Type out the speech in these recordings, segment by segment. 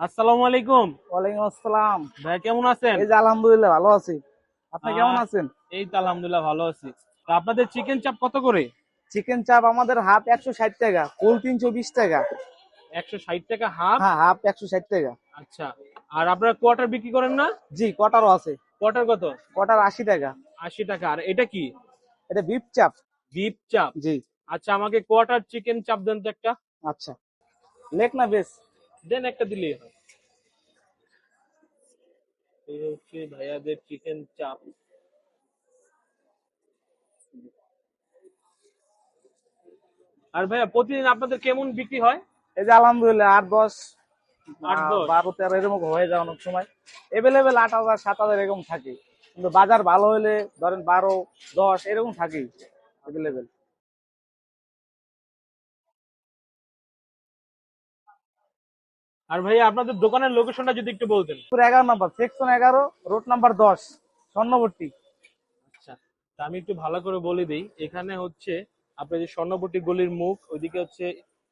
আসসালামু আলাইকুম। ওয়ালাইকুম আসসালাম। ভাই কেমন আছেন? এই যে আলহামদুলিল্লাহ ভালো আছি। আপনি কেমন আছেন? এই তো আলহামদুলিল্লাহ ভালো আছি। তা আপনাদের চিকেন চাপ কত করে? চিকেন চাপ আমাদের হাফ একশো ষাট টাকা ফুল তিনশো বিশ টাকা। একশো ষাট টাকা হাফ হ্যাঁ হাফ একশো ষাট টাকা। আচ্ছা আর আপনারা কোয়ার্টার বিক্রি করেন না? জি কটারও আছে। কোয়ার্টার কত? কটার আশি টাকা। আশি টাকা আর এটা কি? এটা বিফ চাপ বিফ চাপ জি। আচ্ছা আমাকে কোয়ার্টার চিকেন চাপ দেন তো একটা। আচ্ছা। লেখ না বেশ? দেন একটা দিলেই হয়। এই হচ্ছে ভাইয়াদের চিকেন চাপ আর ভাইয়া প্রতিদিন আপনাদের কেমন বিক্রি হয়? এই যে আলহামদুলিল্লাহ আট দশ বারো তেরো এরকম হয়ে যায় অনেক সময়। এভেলেবেল আট হাজার সাত হাজার এরকম থাকে। কিন্তু বাজার ভালো হলে ধরেন বারো দশ এরকম থাকেই এভেলেবেল আর ভাইয়া আপনাদের দোকানের লোকেশনটা যদি একটু বলতেন। এগারো নাম্বার সেকশন এগারো রোড নাম্বার দশ স্বর্ণবর্তী। আচ্ছা তা আমি একটু ভালো করে বলে দিই। এখানে হচ্ছে আপনার যে স্বর্ণপট্টি গলির মুখ ওইদিকে হচ্ছে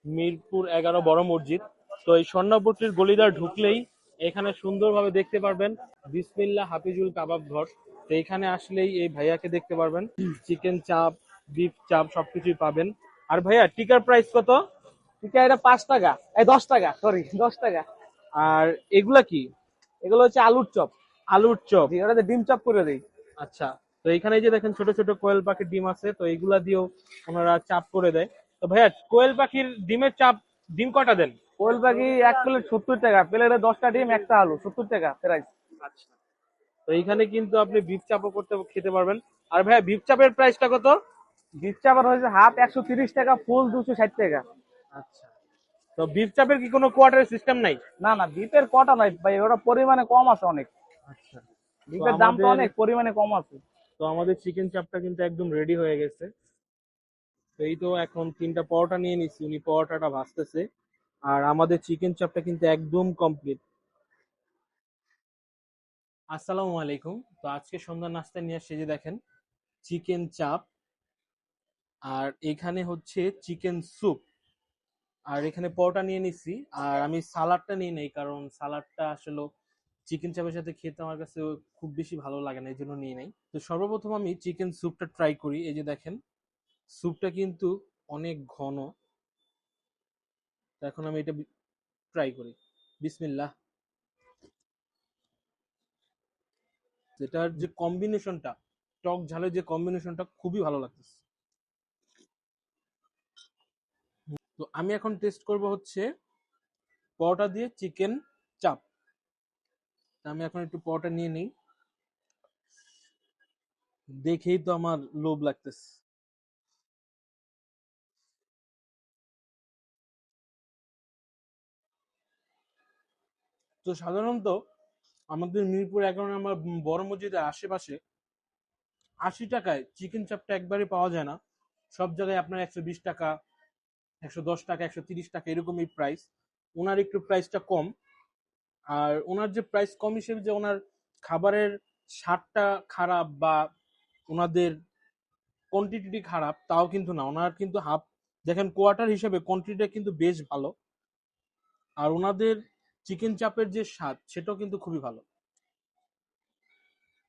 মিরপুর এগারো বড় মসজিদ। তো এই স্বর্ণপট্টির গলিদার ঢুকলেই এখানে সুন্দরভাবে দেখতে পারবেন বিসমিল্লা হাফিজুল কাবাব ঘর। তো এখানে আসলেই এই ভাইয়াকে দেখতে পারবেন। চিকেন চাপ বিফ চাপ সবকিছুই পাবেন। আর ভাইয়া টিকার প্রাইস কত? ঠিক আছে এটা পাঁচ টাকা। এই দশ টাকা সরি দশ টাকা। আর এগুলা কি? এগুলো হচ্ছে আলুর চপ। আলুর চপ। জি ওটাতে ডিম চপ করে দিই। আচ্ছা তো এখানে যে দেখেন ছোট ছোট কোয়েল পাখির ডিম আছে তো এগুলা দিয়েও ওনারা চাপ করে দেয়। তো ভাইয়া কোয়েল পাখির ডিমের চাপ ডিম কটা দেন? কোয়েল পাখি এক প্লেট সত্তর টাকা প্লেটে দশটা ডিম একটা আলু সত্তর টাকা প্রাইস আচ্ছা। তো এইখানে কিন্তু আপনি বিফ চাপও করতে খেতে পারবেন। আর ভাইয়া বিফ চাপের প্রাইসটা কত? বিফ চাপার হয়েছে হাফ একশো তিরিশ টাকা ফুল দুশো ষাট টাকা। আচ্ছা। তো বিফ চাপের কি কোনো কোয়ার্টার সিস্টেম নাই? না না বিফের কটা নয় ভাই ওটা পরিমাণে কম আছে অনেক। আচ্ছা। বিফের দামটা আমাদের- অনেক পরিমাণে কম আছে। তো আমাদের চিকেন চাপটা কিন্তু একদম রেডি হয়ে গেছে। তো এই তো এখন তিনটা পরোটা নিয়ে নিচ্ছি উনি পরোটাটা ভাজতেছে। আর আমাদের চিকেন চাপটা কিন্তু একদম কমপ্লিট আসসালামু আলাইকুম। তো আজকে সন্ধ্যা নাস্তা নিয়ে আসছে যে দেখেন চিকেন চাপ। আর এখানে হচ্ছে চিকেন স্যুপ আর এখানে পরোটা নিয়ে নিচ্ছি আর আমি সালাডটা নিয়ে নেই, কারণ সালাডটা আসলে চিকেন চাপের সাথে খেতে আমার কাছে খুব বেশি ভালো লাগে না এই জন্য নিয়ে নেই। তো সর্বপ্রথম আমি চিকেন স্যুপটা ট্রাই করি, এই যে দেখেন স্যুপটা কিন্তু অনেক ঘন। এখন আমি এটা ট্রাই করি। বিসমিল্লাহ। এটার যে কম্বিনেশনটা টক ঝালের যে কম্বিনেশনটা খুবই ভালো লাগতেছে। তো আমি এখন টেস্ট করব হচ্ছে পরোটা দিয়ে চিকেন চাপ আমি এখন একটু পরোটা নিয়ে নিই। দেখেই তো আমার লোভ লাগতেছে। তো সাধারণত আমাদের মিরপুর এগারো নম্বর বড় মসজিদের আশেপাশে আশি টাকায় চিকেন চাপটা একবারে পাওয়া যায় না। সব জায়গায় আপনার একশো বিশ টাকা একশো দশ টাকা, একশো তিরিশ টাকা এরকমই প্রাইস ওনার একটু প্রাইসটা কম। আর ওনার যে প্রাইস কম হিসেবে যে ওনার খাবারের স্বাদটা খারাপ বা ওনাদের কোয়ান্টিটি খারাপ, তাও কিন্তু না। ওনার কিন্তু হাফ দেখেন কোয়ার্টার হিসেবে কোয়ান্টিটিটা কিন্তু বেশ ভালো। আর ওনাদের চিকেন চাপের যে স্বাদ, সেটাও কিন্তু খুবই ভালো।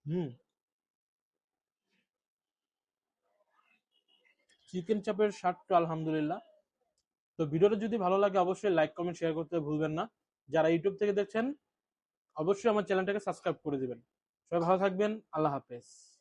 হুম। চিকেন চাপের স্বাদটা আলহামদুলিল্লাহ। তো ভিডিওটা যদি ভালো লাগে, অবশ্যই লাইক কমেন্ট শেয়ার করতে ভুলবেন না। যারা ইউটিউব থেকে দেখছেন, অবশ্যই আমার চ্যানেলটাকে সাবস্ক্রাইব করে দিবেন। সবাই ভালো থাকবেন, আল্লাহ হাফেজ।